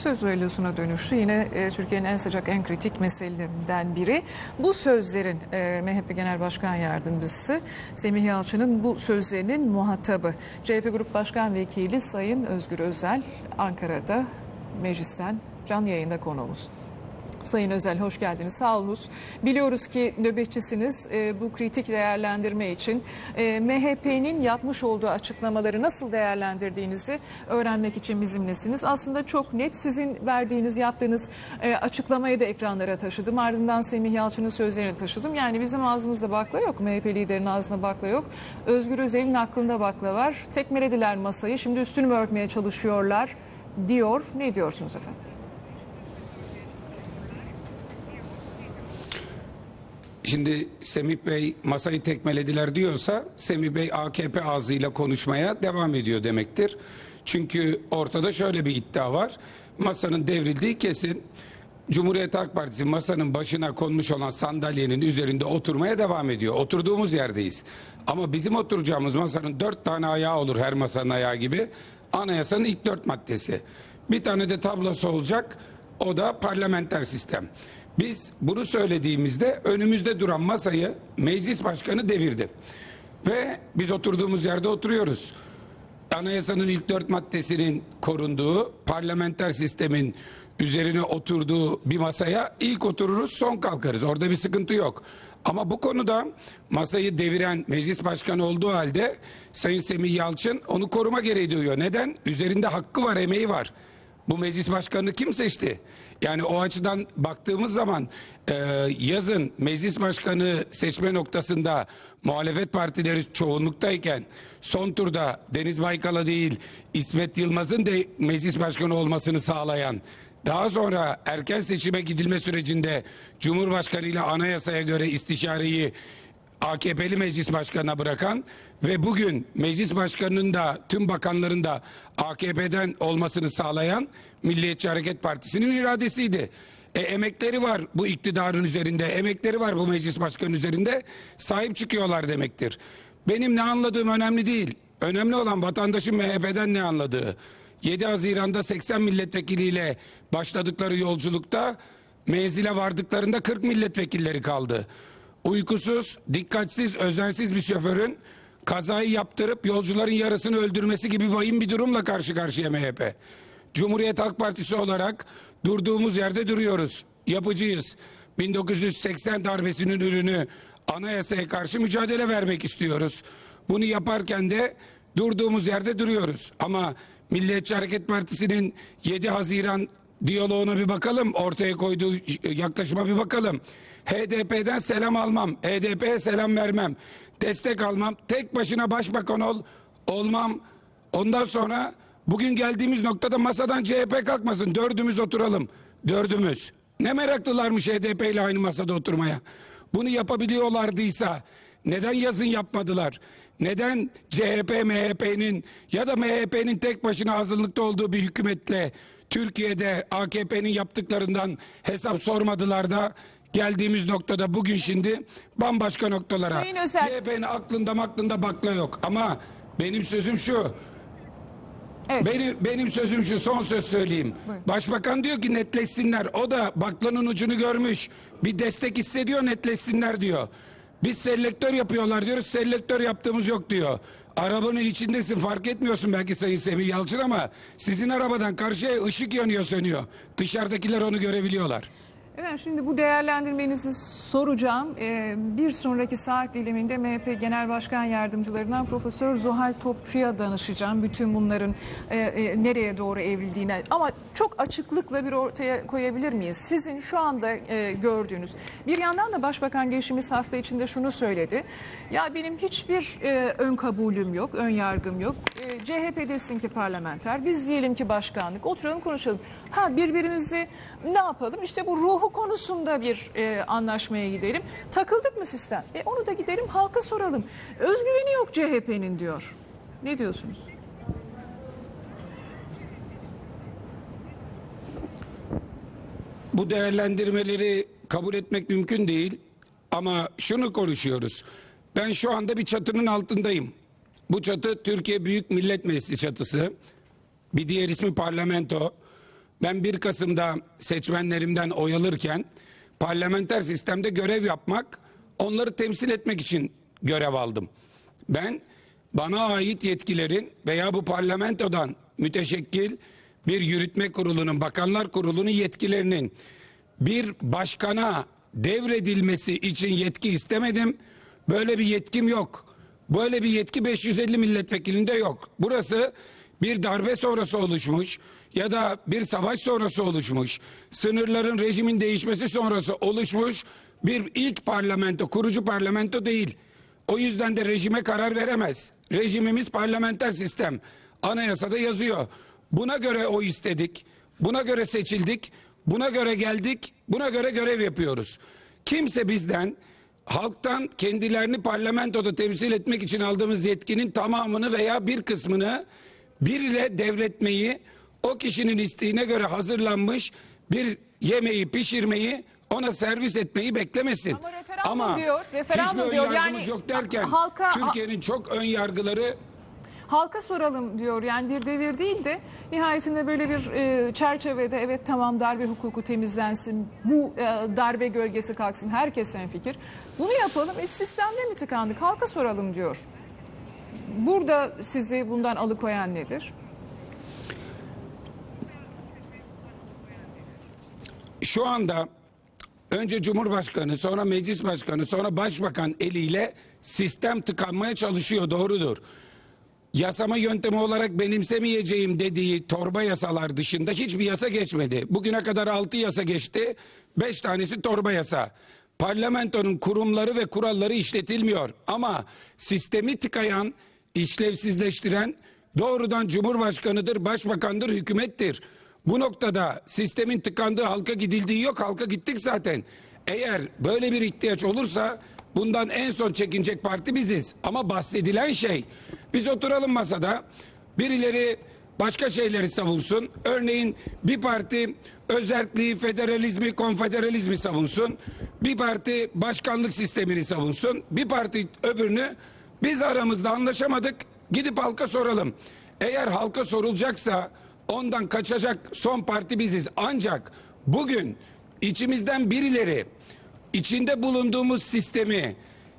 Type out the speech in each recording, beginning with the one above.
söz düellosuna dönüştü. Yine e, Türkiye'nin en sıcak, en kritik meselelerinden biri. Bu sözlerin e, MHP Genel Başkan Yardımcısı Semih Yalçın'ın bu sözlerinin muhatabı. CHP Grup Başkan Vekili Sayın Özgür Özel Ankara'da meclisten canlı yayında konuğumuz. Sayın Özel hoş geldiniz. Sağ olunuz. Biliyoruz ki nöbetçisiniz. E, bu kritik değerlendirme için e, MHP'nin yapmış olduğu açıklamaları nasıl değerlendirdiğinizi öğrenmek için bizimlesiniz. Aslında çok net sizin verdiğiniz, yaptığınız e, açıklamayı da ekranlara taşıdım. Ardından Semih Yalçın'ın sözlerini taşıdım. Yani bizim ağzımızda bakla yok. MHP liderinin ağzında bakla yok. Özgür Özel'in aklında bakla var. Tekmelediler masayı. Şimdi üstünü örtmeye çalışıyorlar diyor. Ne diyorsunuz efendim? Şimdi Semih Bey masayı tekmelediler diyorsa Semih Bey AKP ağzıyla konuşmaya devam ediyor demektir. Çünkü ortada şöyle bir iddia var. Masanın devrildiği kesin. Cumhuriyet Halk Partisi masanın başına konmuş olan sandalyenin üzerinde oturmaya devam ediyor. Oturduğumuz yerdeyiz. Ama bizim oturacağımız masanın dört tane ayağı olur her masanın ayağı gibi. Anayasanın ilk dört maddesi. Bir tane de tablosu olacak. O da parlamenter sistem. Biz bunu söylediğimizde önümüzde duran masayı meclis başkanı devirdi. Ve biz oturduğumuz yerde oturuyoruz. Anayasanın ilk dört maddesinin korunduğu, parlamenter sistemin üzerine oturduğu bir masaya ilk otururuz son kalkarız. Orada bir sıkıntı yok. Ama bu konuda masayı deviren meclis başkanı olduğu halde Sayın Semih Yalçın onu koruma gereği duyuyor. Neden? Üzerinde hakkı var, emeği var. Bu meclis başkanını kim seçti? Yani o açıdan baktığımız zaman e, yazın meclis başkanı seçme noktasında muhalefet partileri çoğunluktayken son turda Deniz Baykal'a değil İsmet Yılmaz'ın da meclis başkanı olmasını sağlayan daha sonra erken seçime gidilme sürecinde Cumhurbaşkanı ile anayasaya göre istişareyi AKP'li meclis başkanına bırakan ve bugün meclis başkanının da tüm bakanların da AKP'den olmasını sağlayan Milliyetçi Hareket Partisi'nin iradesiydi. E, emekleri var bu iktidarın üzerinde, emekleri var bu meclis başkanının üzerinde sahip çıkıyorlar demektir. Benim ne anladığım önemli değil. Önemli olan vatandaşın MHP'den ne anladığı. 7 Haziran'da 80 milletvekiliyle başladıkları yolculukta menzile vardıklarında 40 milletvekilleri kaldı. Uykusuz, dikkatsiz, özensiz bir şoförün kazayı yaptırıp yolcuların yarısını öldürmesi gibi vahim bir durumla karşı karşıya MHP. Cumhuriyet Halk Partisi olarak durduğumuz yerde duruyoruz. Yapıcıyız. 1980 darbesinin ürünü anayasaya karşı mücadele vermek istiyoruz. Bunu yaparken de durduğumuz yerde duruyoruz. Ama Milliyetçi Hareket Partisi'nin 7 Haziran diyaloğuna bir bakalım. Ortaya koyduğu yaklaşıma bir bakalım. HDP'den selam almam. HDP'ye selam vermem. Destek almam. Tek başına başbakan ol. Olmam. Ondan sonra bugün geldiğimiz noktada masadan CHP kalkmasın. Dördümüz oturalım. Dördümüz. Ne meraklılarmış HDP ile aynı masada oturmaya. Bunu yapabiliyorlardıysa neden yazın yapmadılar? Neden CHP MHP'nin ya da MHP'nin tek başına hazırlıkta olduğu bir hükümetle Türkiye'de AKP'nin yaptıklarından hesap sormadılar da geldiğimiz noktada bugün şimdi bambaşka noktalara. Sayın Özel- CHP'nin aklında aklında bakla yok ama benim sözüm şu. Evet. Benim, benim sözüm şu son söz söyleyeyim. Buyurun. Başbakan diyor ki netleşsinler. O da baklanın ucunu görmüş. Bir destek hissediyor netleşsinler diyor. Biz selektör yapıyorlar diyoruz. Selektör yaptığımız yok diyor. Arabanın içindesin fark etmiyorsun belki Sayın Semih Yalçın ama sizin arabadan karşıya ışık yanıyor sönüyor. Dışarıdakiler onu görebiliyorlar. Evet şimdi bu değerlendirmenizi soracağım. Ee, bir sonraki saat diliminde MHP Genel Başkan Yardımcılarından Profesör Zuhal Topçu'ya danışacağım. Bütün bunların e, e, nereye doğru evrildiğine ama çok açıklıkla bir ortaya koyabilir miyiz? Sizin şu anda e, gördüğünüz bir yandan da Başbakan geçtiğimiz hafta içinde şunu söyledi. Ya benim hiçbir e, ön kabulüm yok, ön yargım yok. E, CHP desin ki parlamenter, biz diyelim ki başkanlık. Oturalım konuşalım. Ha birbirimizi ne yapalım? İşte bu ruhu konusunda bir e, anlaşmaya gidelim. Takıldık mı sistem? E, onu da gidelim halka soralım. Özgüveni yok CHP'nin diyor. Ne diyorsunuz? Bu değerlendirmeleri kabul etmek mümkün değil. Ama şunu konuşuyoruz. Ben şu anda bir çatının altındayım. Bu çatı Türkiye Büyük Millet Meclisi çatısı. Bir diğer ismi parlamento. Ben 1 Kasım'da seçmenlerimden oy alırken parlamenter sistemde görev yapmak, onları temsil etmek için görev aldım. Ben bana ait yetkilerin veya bu parlamentodan müteşekkil bir yürütme kurulunun, bakanlar kurulunun yetkilerinin bir başkana devredilmesi için yetki istemedim. Böyle bir yetkim yok. Böyle bir yetki 550 milletvekilinde yok. Burası bir darbe sonrası oluşmuş ya da bir savaş sonrası oluşmuş, sınırların rejimin değişmesi sonrası oluşmuş bir ilk parlamento, kurucu parlamento değil. O yüzden de rejime karar veremez. Rejimimiz parlamenter sistem. Anayasada yazıyor. Buna göre o istedik. Buna göre seçildik. Buna göre geldik. Buna göre görev yapıyoruz. Kimse bizden halktan kendilerini parlamentoda temsil etmek için aldığımız yetkinin tamamını veya bir kısmını biriyle devretmeyi o kişinin isteğine göre hazırlanmış bir yemeği pişirmeyi ona servis etmeyi beklemesin. Ama referandum diyor, referandum hiçbir diyor. ön yargımız Yani yok derken halka- Türkiye'nin çok ön yargıları Halka soralım diyor yani bir devir değil de nihayetinde böyle bir e, çerçevede evet tamam darbe hukuku temizlensin bu e, darbe gölgesi kalksın herkes fikir. Bunu yapalım e, sistemde mi tıkandık halka soralım diyor. Burada sizi bundan alıkoyan nedir? Şu anda önce Cumhurbaşkanı, sonra Meclis Başkanı, sonra Başbakan eliyle sistem tıkanmaya çalışıyor doğrudur. Yasama yöntemi olarak benimsemeyeceğim dediği torba yasalar dışında hiçbir yasa geçmedi. Bugüne kadar 6 yasa geçti, 5 tanesi torba yasa. Parlamentonun kurumları ve kuralları işletilmiyor ama sistemi tıkayan, işlevsizleştiren doğrudan Cumhurbaşkanıdır, Başbakandır, hükümettir. Bu noktada sistemin tıkandığı halka gidildiği yok. Halka gittik zaten. Eğer böyle bir ihtiyaç olursa bundan en son çekinecek parti biziz. Ama bahsedilen şey biz oturalım masada birileri başka şeyleri savunsun. Örneğin bir parti özerkliği, federalizmi, konfederalizmi savunsun. Bir parti başkanlık sistemini savunsun. Bir parti öbürünü biz aramızda anlaşamadık. Gidip halka soralım. Eğer halka sorulacaksa ondan kaçacak son parti biziz. Ancak bugün içimizden birileri içinde bulunduğumuz sistemi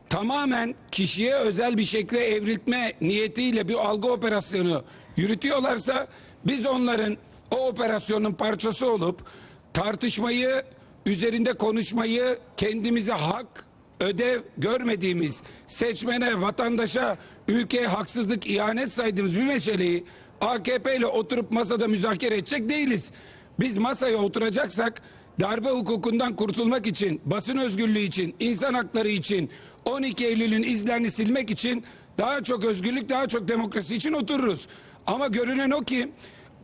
tamamen kişiye özel bir şekilde evriltme niyetiyle bir algı operasyonu yürütüyorlarsa biz onların o operasyonun parçası olup tartışmayı, üzerinde konuşmayı kendimize hak, ödev görmediğimiz seçmene, vatandaşa, ülkeye haksızlık, ihanet saydığımız bir meseleyi AKP ile oturup masada müzakere edecek değiliz. Biz masaya oturacaksak darbe hukukundan kurtulmak için, basın özgürlüğü için, insan hakları için, 12 Eylül'ün izlerini silmek için daha çok özgürlük, daha çok demokrasi için otururuz. Ama görünen o ki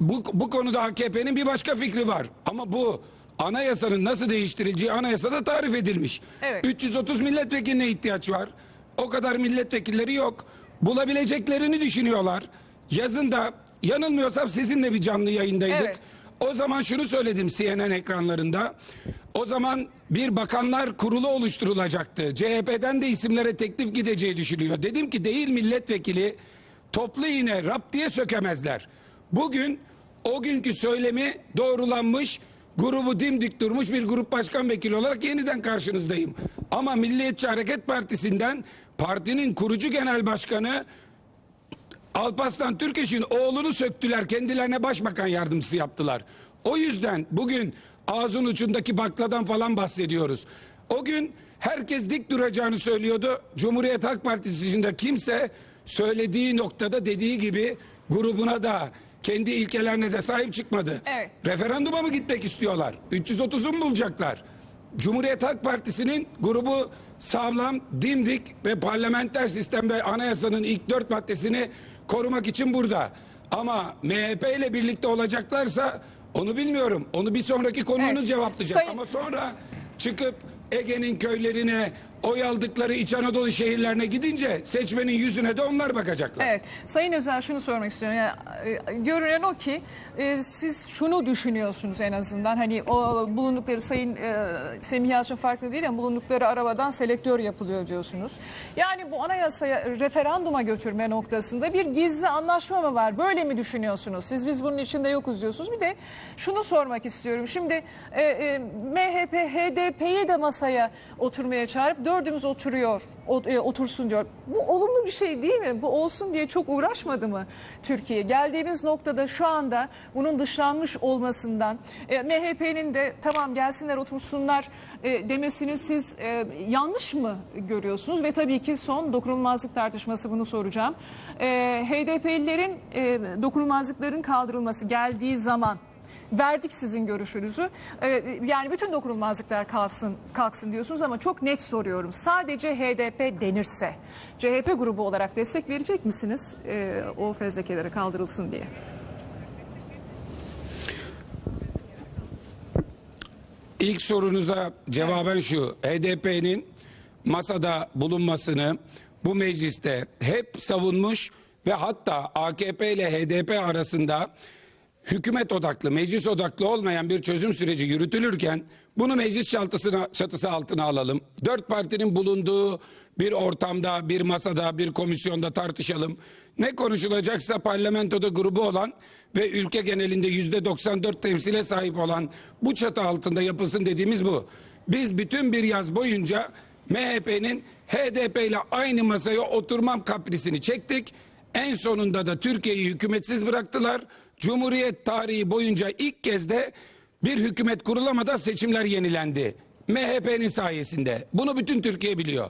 bu, bu konuda AKP'nin bir başka fikri var. Ama bu anayasanın nasıl değiştirileceği anayasada tarif edilmiş. Evet. 330 milletvekiline ihtiyaç var. O kadar milletvekilleri yok. Bulabileceklerini düşünüyorlar. Yazın da yanılmıyorsam sizinle bir canlı yayındaydık. Evet. O zaman şunu söyledim CNN ekranlarında. O zaman bir bakanlar kurulu oluşturulacaktı. CHP'den de isimlere teklif gideceği düşünüyor. Dedim ki değil milletvekili toplu iğne rap diye sökemezler. Bugün o günkü söylemi doğrulanmış grubu dimdik durmuş bir grup başkan vekili olarak yeniden karşınızdayım. Ama Milliyetçi Hareket Partisi'nden partinin kurucu genel başkanı Alparslan Türkeş'in oğlunu söktüler. Kendilerine başbakan yardımcısı yaptılar. O yüzden bugün ağzın ucundaki bakladan falan bahsediyoruz. O gün herkes dik duracağını söylüyordu. Cumhuriyet Halk Partisi dışında kimse söylediği noktada dediği gibi grubuna da kendi ilkelerine de sahip çıkmadı. Evet. Referanduma mı gitmek istiyorlar? 330'u mu bulacaklar? Cumhuriyet Halk Partisi'nin grubu sağlam, dimdik ve parlamenter sistem ve anayasanın ilk dört maddesini korumak için burada. Ama MHP ile birlikte olacaklarsa onu bilmiyorum. Onu bir sonraki konuğunuz Evet. cevaplayacak. Sayın- Ama sonra çıkıp Ege'nin köylerine oy aldıkları İç Anadolu şehirlerine gidince seçmenin yüzüne de onlar bakacaklar. Evet. Sayın Özel şunu sormak istiyorum. Yani, e, görünen o ki e, siz şunu düşünüyorsunuz en azından. Hani o bulundukları Sayın e, Semih Yalçın farklı değil ama bulundukları arabadan selektör yapılıyor diyorsunuz. Yani bu anayasaya referanduma götürme noktasında bir gizli anlaşma mı var? Böyle mi düşünüyorsunuz? Siz biz bunun içinde yokuz diyorsunuz. Bir de şunu sormak istiyorum. Şimdi e, e, MHP, HDP'yi de masaya oturmaya çağırıp dördümüz oturuyor, ot- e, otursun diyor. Bu olumlu bir şey değil mi? Bu olsun diye çok uğraşmadı mı Türkiye? Geldiğimiz noktada şu anda bunun dışlanmış olmasından e, MHP'nin de tamam gelsinler otursunlar e, demesini siz yanlış mı görüyorsunuz? Ve tabii ki son dokunulmazlık tartışması bunu soracağım. HDP'lilerin dokunulmazlıkların kaldırılması geldiği zaman verdik sizin görüşünüzü. Ee, yani bütün dokunulmazlıklar kalksın, kalksın diyorsunuz ama çok net soruyorum. Sadece HDP denirse CHP grubu olarak destek verecek misiniz ee, o fezlekelere kaldırılsın diye? İlk sorunuza cevaben şu. HDP'nin masada bulunmasını bu mecliste hep savunmuş ve hatta AKP ile HDP arasında hükümet odaklı, meclis odaklı olmayan bir çözüm süreci yürütülürken bunu meclis çatısına, çatısı altına alalım. Dört partinin bulunduğu bir ortamda, bir masada, bir komisyonda tartışalım. Ne konuşulacaksa parlamentoda grubu olan ve ülke genelinde yüzde 94 temsile sahip olan bu çatı altında yapılsın dediğimiz bu. Biz bütün bir yaz boyunca MHP'nin HDP ile aynı masaya oturmam kaprisini çektik. En sonunda da Türkiye'yi hükümetsiz bıraktılar. Cumhuriyet tarihi boyunca ilk kez de bir hükümet kurulamadan seçimler yenilendi. MHP'nin sayesinde. Bunu bütün Türkiye biliyor.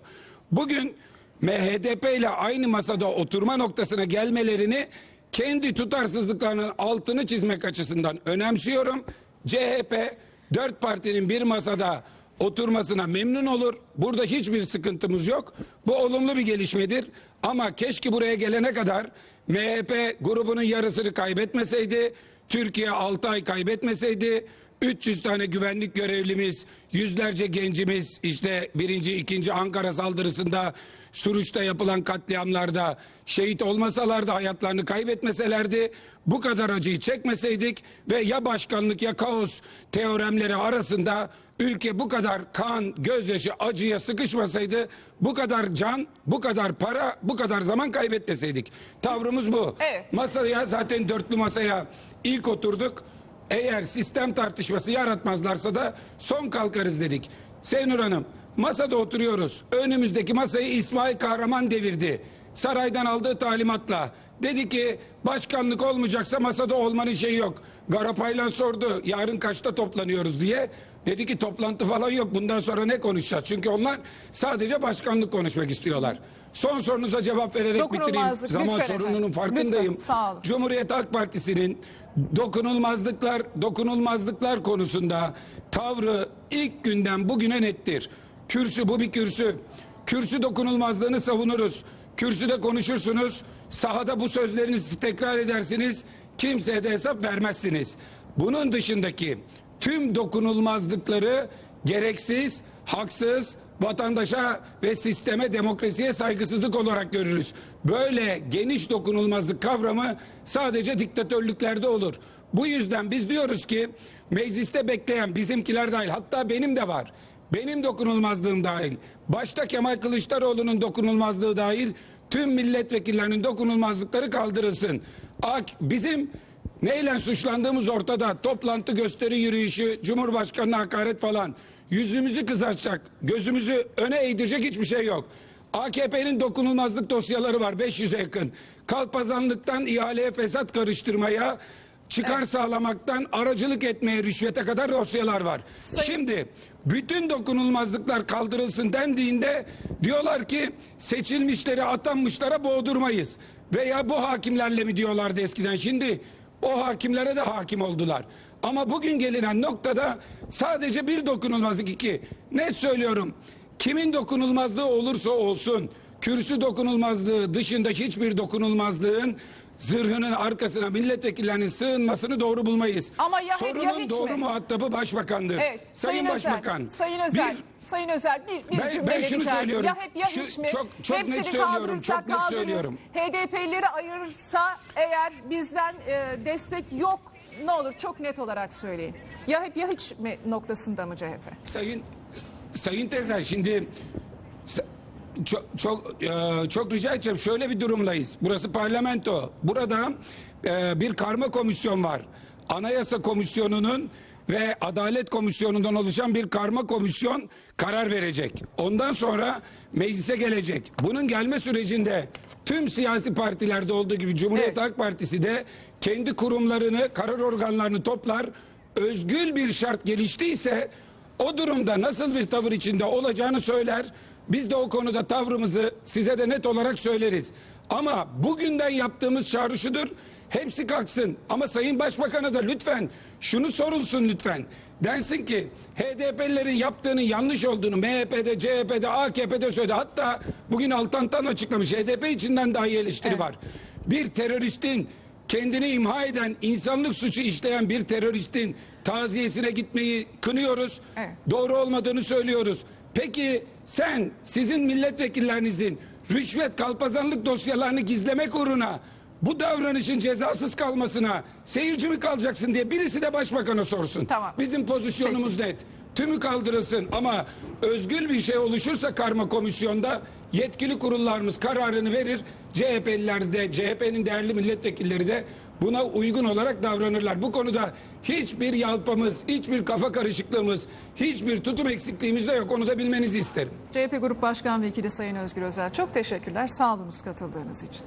Bugün MHDP ile aynı masada oturma noktasına gelmelerini kendi tutarsızlıklarının altını çizmek açısından önemsiyorum. CHP dört partinin bir masada oturmasına memnun olur. Burada hiçbir sıkıntımız yok. Bu olumlu bir gelişmedir. Ama keşke buraya gelene kadar MHP grubunun yarısını kaybetmeseydi, Türkiye 6 ay kaybetmeseydi, 300 tane güvenlik görevlimiz, yüzlerce gencimiz işte birinci, ikinci Ankara saldırısında, Suruç'ta yapılan katliamlarda şehit olmasalardı, hayatlarını kaybetmeselerdi, bu kadar acıyı çekmeseydik ve ya başkanlık ya kaos teoremleri arasında ülke bu kadar kan, gözyaşı, acıya sıkışmasaydı, bu kadar can, bu kadar para, bu kadar zaman kaybetmeseydik. Tavrımız bu. Evet. Masaya zaten dörtlü masaya ilk oturduk. Eğer sistem tartışması yaratmazlarsa da son kalkarız dedik. Seynur Hanım masada oturuyoruz. Önümüzdeki masayı İsmail Kahraman devirdi. Saraydan aldığı talimatla. Dedi ki başkanlık olmayacaksa masada olmanın şeyi yok. Garapaylan sordu yarın kaçta toplanıyoruz diye. Dedi ki toplantı falan yok bundan sonra ne konuşacağız? Çünkü onlar sadece başkanlık konuşmak istiyorlar. Son sorunuza cevap vererek bitireyim. Zaman lütfen sorununun efendim. farkındayım. Lütfen, sağ olun. Cumhuriyet Halk Partisi'nin dokunulmazlıklar dokunulmazlıklar konusunda tavrı ilk günden bugüne nettir. Kürsü bu bir kürsü. Kürsü dokunulmazlığını savunuruz. Kürsüde konuşursunuz. Sahada bu sözlerinizi tekrar edersiniz. Kimseye de hesap vermezsiniz. Bunun dışındaki tüm dokunulmazlıkları gereksiz, haksız, vatandaşa ve sisteme demokrasiye saygısızlık olarak görürüz. Böyle geniş dokunulmazlık kavramı sadece diktatörlüklerde olur. Bu yüzden biz diyoruz ki mecliste bekleyen bizimkiler dahil hatta benim de var. Benim dokunulmazlığım dahil. Başta Kemal Kılıçdaroğlu'nun dokunulmazlığı dahil tüm milletvekillerinin dokunulmazlıkları kaldırılsın. Bizim Neyle suçlandığımız ortada. Toplantı, gösteri, yürüyüşü, Cumhurbaşkanı'na hakaret falan. Yüzümüzü kızartacak, gözümüzü öne eğdirecek hiçbir şey yok. AKP'nin dokunulmazlık dosyaları var 500'e yakın. Kalpazanlıktan ihaleye fesat karıştırmaya, çıkar sağlamaktan aracılık etmeye rüşvete kadar dosyalar var. Şimdi bütün dokunulmazlıklar kaldırılsın dendiğinde diyorlar ki seçilmişleri atanmışlara boğdurmayız. Veya bu hakimlerle mi diyorlardı eskiden şimdi o hakimlere de hakim oldular. Ama bugün gelinen noktada sadece bir dokunulmazlık iki. Net söylüyorum. Kimin dokunulmazlığı olursa olsun kürsü dokunulmazlığı dışında hiçbir dokunulmazlığın zırhının arkasına milletvekillerinin sığınmasını doğru bulmayız. Ama ya ya Sorunun hiç doğru mi? muhatabı başbakandır. Evet, Sayın, Özel, Başbakan. Sayın Özel, bir- Sayın Özel bir, bir Ben- ben şunu rica söylüyorum. Ya hep ya Şu- hiç mi? çok- çok Hepsini net söylüyorum, çok net söylüyorum. HDP'lileri ayırırsa eğer bizden e, destek yok ne olur çok net olarak söyleyin. Ya hep ya hiç mi noktasında mı CHP? Sayın Sayın Tezel şimdi çok çok e, çok rica edeceğim şöyle bir durumdayız. Burası parlamento. Burada e, bir karma komisyon var. Anayasa Komisyonu'nun ve Adalet Komisyonu'ndan oluşan bir karma komisyon karar verecek. Ondan sonra meclise gelecek. Bunun gelme sürecinde tüm siyasi partilerde olduğu gibi Cumhuriyet Evet. Halk Partisi de kendi kurumlarını, karar organlarını toplar. Özgül bir şart geliştiyse o durumda nasıl bir tavır içinde olacağını söyler. Biz de o konuda tavrımızı size de net olarak söyleriz. Ama bugünden yaptığımız çağrı şudur. Hepsi kalksın. Ama Sayın Başbakan'a da lütfen şunu sorulsun lütfen. Densin ki HDP'lilerin yaptığının yanlış olduğunu MHP'de, CHP'de, AKP'de söyledi. Hatta bugün Altan'tan açıklamış. HDP içinden dahi eleştiri Evet. var. Bir teröristin kendini imha eden, insanlık suçu işleyen bir teröristin taziyesine gitmeyi kınıyoruz. Evet. Doğru olmadığını söylüyoruz. Peki sen sizin milletvekillerinizin rüşvet kalpazanlık dosyalarını gizlemek uğruna bu davranışın cezasız kalmasına seyirci mi kalacaksın diye birisi de başbakana sorsun. Tamam. Bizim pozisyonumuz net. Tümü kaldırılsın ama özgül bir şey oluşursa karma komisyonda yetkili kurullarımız kararını verir. CHP'liler de CHP'nin değerli milletvekilleri de buna uygun olarak davranırlar. Bu konuda hiçbir yalpamız, hiçbir kafa karışıklığımız, hiçbir tutum eksikliğimiz de yok. Onu da bilmenizi isterim. CHP Grup Başkan Vekili Sayın Özgür Özel çok teşekkürler. Sağ olunuz katıldığınız için.